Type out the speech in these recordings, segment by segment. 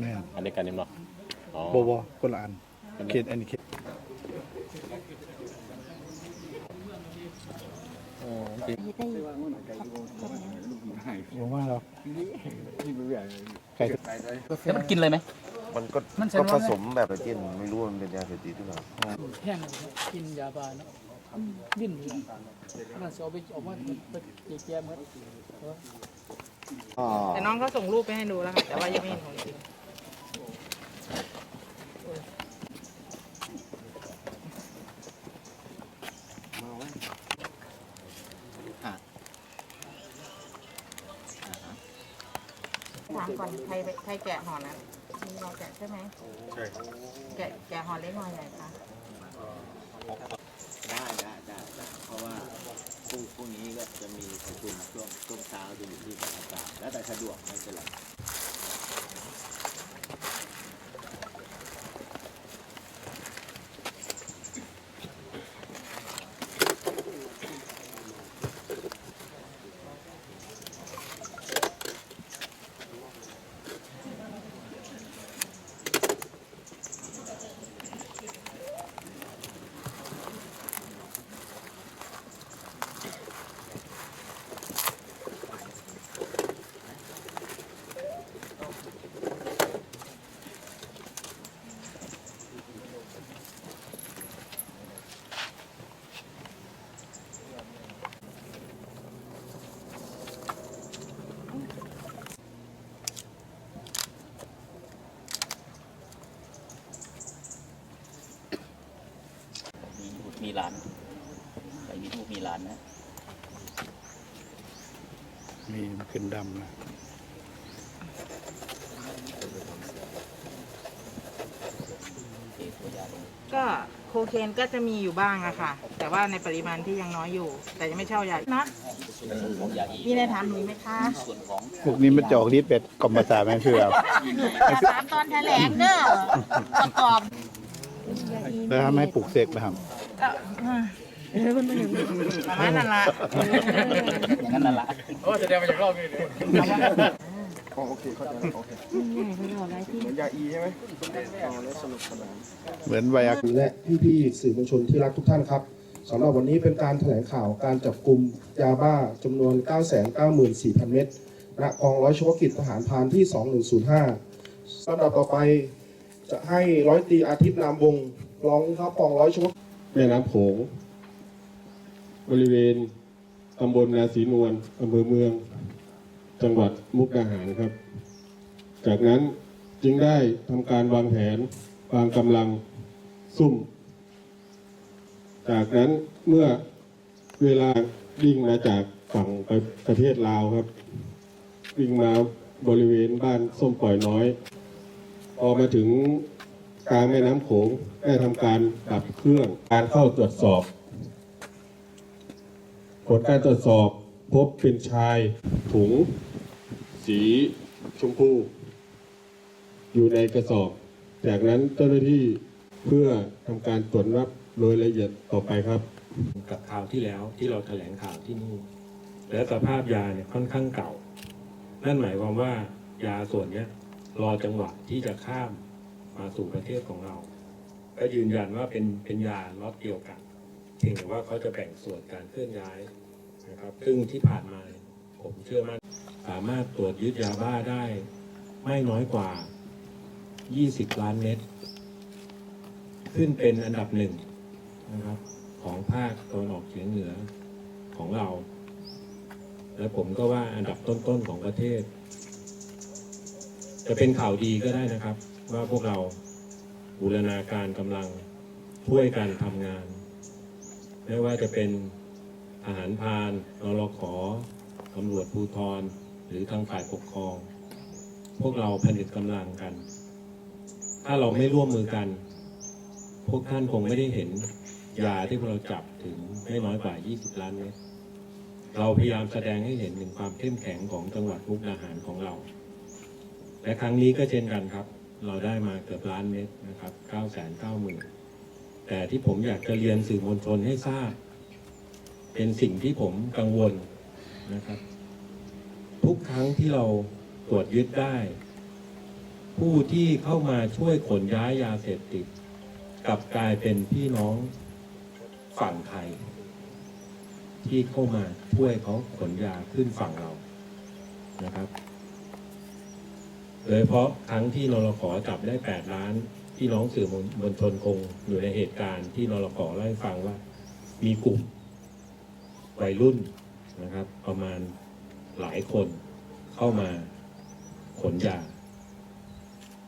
แม่นอันเดียวกันนี่เนาะอ๋อบ่บ่คนละอันเขตอันนี้เขตผมว่าเราไก่ แล้วมันกินเลยไหม มันก็มันใช้ก็ร้ผอนไหมสมแบบไอจินไม่รู้ว่ามันเป็นยาเสพติดหรือเปล่าแห้งเลยครับกินยาบาเนาะดิ้นเลยน่าจะเอาไปออกมาไปแก้มครับแต่น้องเขาส่งรูปไปให้ดูแล้วค่ะ แต่ว่ายังไม่เห็นของจริงถามก่อนใครใครแกะห่อนั้นมี เราแกะใช่ไหมใช่แกะแกะห่อเล็กห่อใหญ่คะได้ได้ได้ได้เพราะว่าพรุ่งพรุ่งนี้ก็จะมีประชุมช่วงช่วงเช้าจะอยู่ที่สารกลางแล้วแต่สะดวกไม่เป็นไร มีบุตรมีหลานใครมีลูกมีหลานนะมีมันขึ้นดำนะเอตัวยาลงก็โคเคนก็จะมีอยู่บ้างอะค่ะ แต่ว่าในปริมาณที่ยังน้อยอยู่ แต่ยังไม่เช่ายานะของยาอีมีอะไรถามหนูไหมคะส่วนของพวกนี้มันจะออกฤทธิ์เป็ดกล่อมประสาทไหมเพื่อจะถามตอนแถลงเด้อประกอบ แล้วทำให้ปลูกเสกนะครับก็ประมาณนั้นละอย่างนั้นนั่นละโอ้แสดงมาจากรอบนี้เลยเหมือนไวอาและพี่ๆสื่อมวลชนที่รักทุกท่านครับสำหรับวันนี้เป็นการแถลงข่าวการจับกลุ่มยาบ้าจำนวน 994,000 เม็ดณกองร้อยเฉพาะกิจทหารพรานที่ 2105ลำดับต่อไป จะให้ร้อยตีอาทิตย์นามวงรองผู้บังคับกองร้อยเฉพาะแม่น้ำโขงบริเวณตำบลนาศีนวลอำเภอเมือง จังหวัดมุกดาหารครับ จากนั้นจึงได้ทำการวางแผนวางกำลังซุ่ม จากนั้นเมื่อเวลาวิ่งมาจากฝั่งไปประเทศลาวครับ วิ่งมาบริเวณบ้านส้มปล่อยน้อย พอมาถึงกลางแม่น้ำโขงได้ทำการดับเครื่องการเข้าตรวจสอบ ผลการตรวจสอบพบเป็นชายถุง สีชมพู อยู่ในกระสอบ จากนั้นเจ้าหน้าที่เพื่อทำการตรวจนับโดยละเอียดต่อไปครับ กับข่าวที่แล้วที่เราแถลงข่าวที่นี่ และสภาพยาเนี่ยค่อนข้างเก่า นั่นหมายความว่ายาส่วนเนี้ย รอจังหวะที่จะข้ามมาสู่ประเทศของเรา ก็ยืนยันว่าเป็นเป็นยาล็อตเดียวกันเพียงแต่ว่าเขาจะแบ่งส่วนการเคลื่อนย้ายนะครับ ซึ่งที่ผ่านมาผมเชื่อมั่นสามารถตรวจยึดยาบ้าได้ ไม่น้อยกว่า 20 ล้านเม็ดขึ้นเป็นอันดับหนึ่งนะครับ ของภาคตะวันออกเฉียงเหนือของเรา และผมก็ว่าอันดับต้นๆของประเทศ จะเป็นข่าวดีก็ได้นะครับ ว่าพวกเราบูรณาการกำลังช่วยกันทำงาน ไม่ว่าจะเป็นทหารพานนรขอตำรวจภูธรหรือทางฝ่ายปกครอง พวกเราผลิตกำลังกัน ถ้าเราไม่ร่วมมือกัน พวกท่านคงไม่ได้เห็นยาที่พวกเราจับถึงไม่น้อยกว่า 20 ล้านเมตรเราพยายามแสดงให้เห็นถึงความเข้มแข็งของจังหวัดมุกดาหารของเรา และครั้งนี้ก็เช่นกันครับ เราได้มาเกือบล้านเมตรนะครับ9 9 0 0 0 0แต่ที่ผมอยากจะเรียนสื่อมวลชนให้ทราบ เป็นสิ่งที่ผมกังวลนะครับ ทุกครั้งที่เราตรวจยึดได้ ผู้ที่เข้ามาช่วยขนย้ายยาเสพติดกลับกลายเป็นพี่น้องฝั่งไทย ที่เข้ามาช่วยเขาขนยาขึ้นฝั่งเรานะครับ โดยเฉพาะครั้งที่นรขอจับได้ 8 ล้านพี่น้องสื่อมวลชนคงอยู่ในเหตุการณ์ที่นรขเล่าให้ฟังว่า มีกลุ่มวัยรุ่นนะครับ ประมาณหลายคนเข้ามาขนยา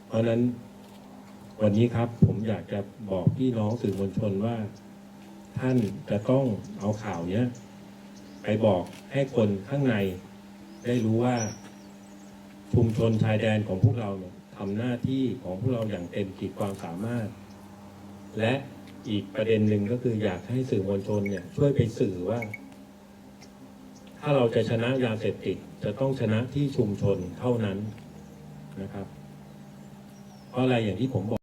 เพราะฉะนั้นวันนี้ครับผมอยากจะบอกพี่น้องสื่อมวลชนว่า ท่านจะต้องเอาข่าวเนี้ย ไปบอกให้คนข้างในได้รู้ว่า ชุมชนชายแดนของพวกเราเนี่ยทำหน้าที่ของพวกเราอย่างเต็มขีดความสามารถ และอีกประเด็นหนึ่งก็คืออยากให้สื่อมวลชนเนี่ยช่วยไปสื่อว่า ถ้าเราจะชนะยาเสพติดจะต้องชนะที่ชุมชนเท่านั้นนะครับ เพราะอะไรอย่างที่ผมบอก